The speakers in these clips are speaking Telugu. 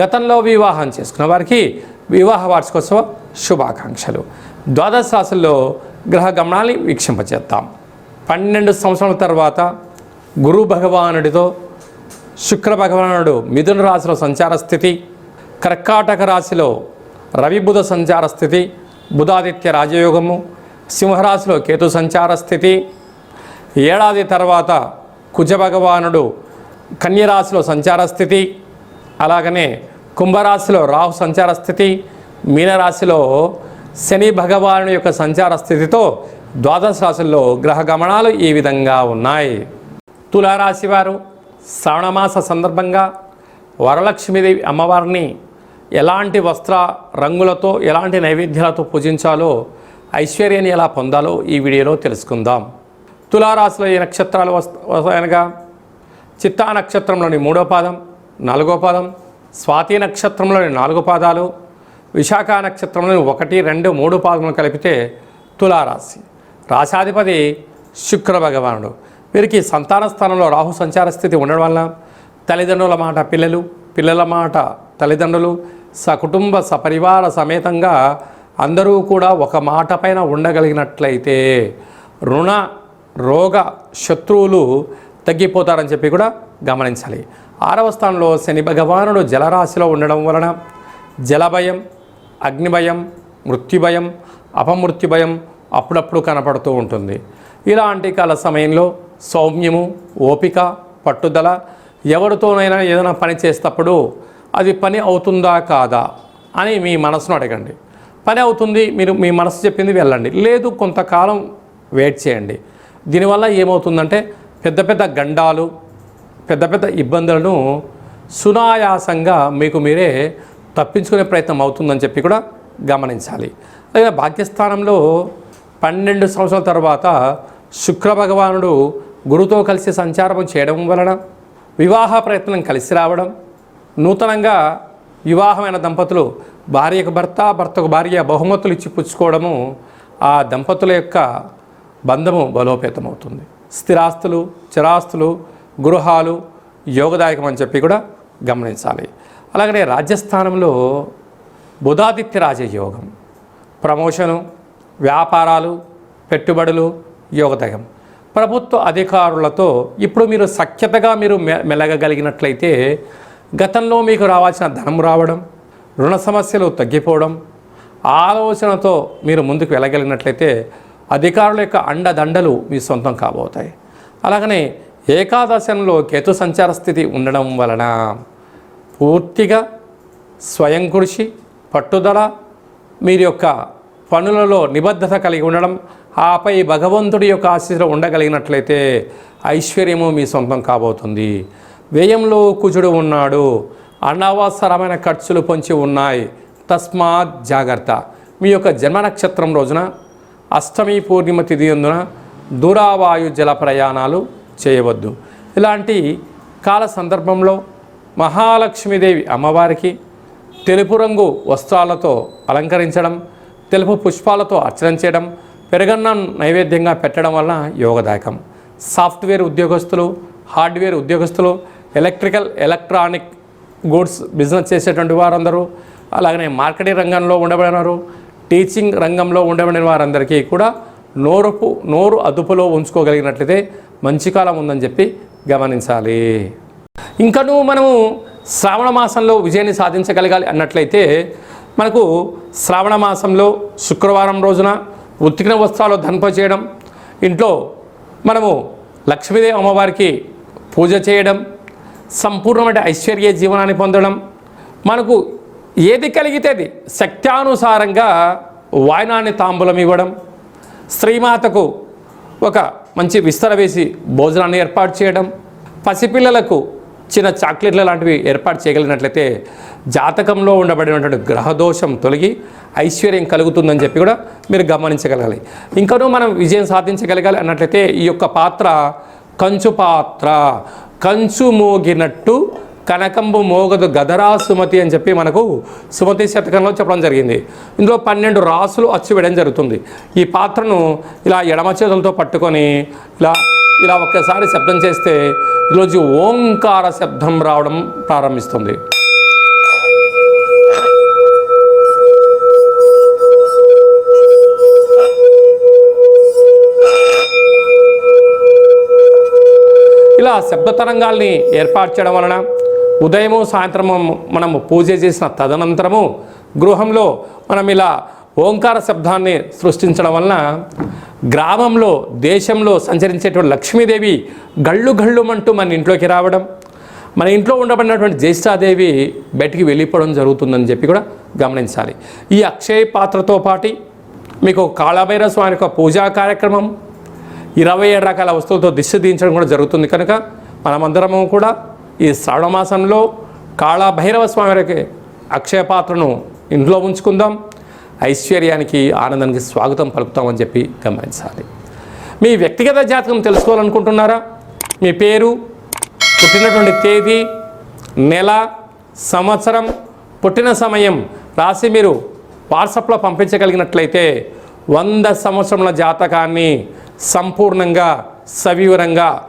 గతంలో వివాహం చేసుకున్న వారికి వివాహ వార్షికోత్సవ శుభాకాంక్షలు. ద్వాదశ రాశుల్లో గ్రహ గమనాన్ని వీక్షింపచేద్దాం. పన్నెండు సంవత్సరాల తర్వాత గురు భగవానుడితో శుక్ర భగవానుడు మిథున రాశిలో సంచార స్థితి కర్కాటక రాశిలో రవిబుధ సంచార స్థితి బుధాదిత్య రాజయోగము సింహరాశిలో కేతు సంచార స్థితి ఏడాది తర్వాత కుజ భగవానుడు కన్యరాశిలో సంచార స్థితి అలాగనే కుంభరాశిలో రాహు సంచార స్థితి మీనరాశిలో శని భగవాను యొక్క సంచార స్థితితో ద్వాదశ రాశుల్లో గ్రహ గమనాలు ఈ విధంగా ఉన్నాయి. తులారాశి వారు శ్రావణమాస సందర్భంగా వరలక్ష్మీదేవి అమ్మవారిని ఎలాంటి వస్త్ర రంగులతో ఎలాంటి నైవేద్యాలతో పూజించాలో ఐశ్వర్యాన్ని ఎలా పొందాలో ఈ వీడియోలో తెలుసుకుందాం. తులారాశిలో ఈ నక్షత్రాలు వస్త అనగా చిత్తా నక్షత్రంలోని మూడో పాదం నాలుగో పాదం స్వాతి నక్షత్రంలోని నాలుగు పాదాలు విశాఖ నక్షత్రంలోని ఒకటి రెండు మూడు పాదములు కలిపితే తులారాశి. రాశాధిపతి శుక్ర భగవానుడు. వీరికి సంతాన స్థానంలో రాహు సంచార స్థితి ఉండడం వలన తల్లిదండ్రుల మాట పిల్లలు పిల్లల మాట తల్లిదండ్రులు సకుటుంబ సపరివార సమేతంగా అందరూ కూడా ఒక మాట పైన ఉండగలిగినట్లయితే రుణ రోగ శత్రువులు తగ్గిపోతారని చెప్పి కూడా గమనించాలి. ఆరవ స్థానంలో శని భగవానుడు జలరాశిలో ఉండడం వలన జలభయం అగ్నిభయం మృత్యుభయం అపమృత్యుభయం అప్పుడప్పుడు కనపడుతూ ఉంటుంది. ఇలాంటి కాల సమయంలో సౌమ్యము ఓపిక పట్టుదల ఎవరితోనైనా ఏదైనా పని చేసేటప్పుడు అది పని అవుతుందా కాదా అని మీ మనసును అడగండి. పని అవుతుంది మీరు మీ మనసు చెప్పింది వెళ్ళండి. లేదు కొంతకాలం వెయిట్ చేయండి. దీనివల్ల ఏమవుతుందంటే పెద్ద పెద్ద గండాలు పెద్ద పెద్ద ఇబ్బందులను సునాయాసంగా మీకు మీరే తప్పించుకునే ప్రయత్నం అవుతుందని చెప్పి కూడా గమనించాలి. అలాగే భాగ్యస్థానంలో పన్నెండు సంవత్సరాల తర్వాత శుక్ర భగవానుడు గురుతో కలిసి సంచారం చేయడం వలన వివాహ ప్రయత్నం కలిసి రావడం నూతనంగా వివాహమైన దంపతులు భార్యకు భర్త భర్తకు భార్య బహుమతులు ఇచ్చి పుచ్చుకోవడము ఆ దంపతుల యొక్క బంధము బలోపేతమవుతుంది. స్థిరాస్తులు చిరాస్తులు గృహాలు యోగదాయకం అని చెప్పి కూడా గమనించాలి. అలాగనే రాజ్యస్థానంలో బుధాదిత్య రాజయోగం ప్రమోషను వ్యాపారాలు పెట్టుబడులు యోగదాయకం ప్రభుత్వ అధికారులతో ఇప్పుడు మీరు సఖ్యతగా మీరు మె మెలగగలిగినట్లయితే గతంలో మీకు రావాల్సిన ధనం రావడం రుణ సమస్యలు తగ్గిపోవడం ఆలోచనతో మీరు ముందుకు వెళ్ళగలిగినట్లయితే అధికారుల యొక్క అండదండలు మీ సొంతం కాబోతాయి. అలాగనే ఏకాదశంలో కేతు సంచార స్థితి ఉండడం వలన పూర్తిగా స్వయం కృషి పట్టుదల మీరు యొక్క పనులలో నిబద్ధత కలిగి ఉండడం ఆపై భగవంతుడి యొక్క ఆశీస్సులు ఉండగలిగినట్లయితే ఐశ్వర్యము మీ సొంతం కాబోతుంది. వ్యయంలో కుజుడు ఉన్నాడు అనవసరమైన ఖర్చులు పొంచి ఉన్నాయి. తస్మాత్ జాగ్రత్త. మీ యొక్క జన్మ నక్షత్రం రోజున అష్టమి పూర్ణిమ తిథి అందున దూరావాయు జల ప్రయాణాలు చేయవద్దు. ఇలాంటి కాల సందర్భంలో మహాలక్ష్మీదేవి అమ్మవారికి తెలుపు రంగు వస్త్రాలతో అలంకరించడం తెలుపు పుష్పాలతో అర్చన చేయడం పెరగన్నం నైవేద్యంగా పెట్టడం వలన యోగదాయకం. సాఫ్ట్వేర్ ఉద్యోగస్తులు హార్డ్వేర్ ఉద్యోగస్తులు ఎలక్ట్రికల్ ఎలక్ట్రానిక్ గూడ్స్ బిజినెస్ చేసేటువంటి వారందరూ అలాగనే మార్కెటింగ్ రంగంలో ఉండబడినారు టీచింగ్ రంగంలో ఉండబడిన వారందరికీ కూడా నోరుపు నోరు అదుపులో ఉంచుకోగలిగినట్లయితే మంచి కాలం ఉందని చెప్పి గమనించాలి. ఇంకనూ మనము శ్రావణ మాసంలో విజయాన్ని సాధించగలగాలి అన్నట్లయితే మనకు శ్రావణ మాసంలో శుక్రవారం రోజున ఉత్తికిన వస్త్రాలు ధన్ప చేయడం ఇంట్లో మనము లక్ష్మీదేవి అమ్మవారికి పూజ చేయడం సంపూర్ణమైన ఐశ్వర్య జీవనాన్ని పొందడం మనకు ఏది కలిగితే అది శక్త్యానుసారంగా వాయనాన్ని తాంబూలం ఇవ్వడం స్త్రీమాతకు ఒక మంచి విస్తర వేసి భోజనాన్ని ఏర్పాటు చేయడం పసిపిల్లలకు చిన్న చాక్లెట్ల లాంటివి ఏర్పాటు చేయగలిగినట్లయితే జాతకంలో ఉండబడినటువంటి గ్రహదోషం తొలగి ఐశ్వర్యం కలుగుతుందని చెప్పి కూడా మీరు గమనించగలగాలి. ఇంకనూ మనం విజయం సాధించగలగాలి అన్నట్లయితే ఈ యొక్క పాత్ర కంచు పాత్ర కంచు మోగినట్టు కనకంబు మోగదు గదరా సుమతి అని చెప్పి మనకు సుమతి శతకంలో చెప్పడం జరిగింది. ఇందులో పన్నెండు రాసులు అచ్చువేయడం జరుగుతుంది. ఈ పాత్రను ఇలా ఎడమ చేతులతో పట్టుకొని ఇలా ఇలా ఒక్కసారి శబ్దం చేస్తే ఈరోజు ఓంకార శబ్దం రావడం ప్రారంభిస్తుంది. ఇలా శబ్ద తరంగాల్ని ఏర్పాటు చేయడం వలన ఉదయము సాయంత్రము మనము పూజ చేసిన తదనంతరము గృహంలో మనం ఇలా ఓంకార శబ్దాన్ని సృష్టించడం వలన గ్రామంలో దేశంలో సంచరించేటువంటి లక్ష్మీదేవి గళ్ళు గళ్ళుమంటూ మన ఇంట్లోకి రావడం మన ఇంట్లో ఉండబడినటువంటి జ్యేష్ఠాదేవి బయటికి వెళ్ళిపోవడం జరుగుతుందని చెప్పి కూడా గమనించాలి. ఈ అక్షయ పాత్రతో పాటి మీకు కాళభైర స్వామి యొక్క పూజా కార్యక్రమం ఇరవై ఏడు రకాల వస్తువులతో దిష్టి దించడం కూడా జరుగుతుంది కనుక మనమందరము కూడా ఈ శ్రావణమాసంలో కాళభైరవ స్వామి వారికి ఇంట్లో ఉంచుకుందాం. ఐశ్వర్యానికి ఆనందానికి స్వాగతం పలుకుతామని చెప్పి గమనించాలి. మీ వ్యక్తిగత జాతకం తెలుసుకోవాలనుకుంటున్నారా? మీ పేరు పుట్టినటువంటి తేదీ నెల సంవత్సరం పుట్టిన సమయం రాసి మీరు వాట్సాప్లో పంపించగలిగినట్లయితే వంద సంవత్సరముల జాతకాన్ని సంపూర్ణంగా సవివరంగా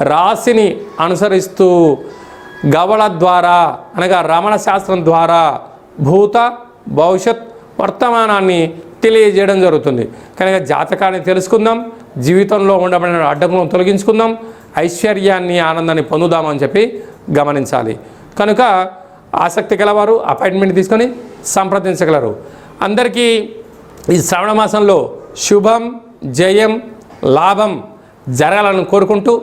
రాశిని అనుసరిస్తూ గవళ ద్వారా అనగా రమణ శాస్త్రం ద్వారా భూత భవిష్యత్ వర్తమానాన్ని తెలియజేయడం జరుగుతుంది. కనుక జాతకాన్ని తెలుసుకుందాం జీవితంలో ఉండబడిన అడ్డంకులను తొలగించుకుందాం ఐశ్వర్యాన్ని ఆనందాన్ని పొందుదామని చెప్పి గమనించాలి. కనుక ఆసక్తి గలవారు అపాయింట్మెంట్ తీసుకొని సంప్రదించగలరు. అందరికీ ఈ శ్రావణ మాసంలో శుభం జయం లాభం జరగాలని కోరుకుంటూ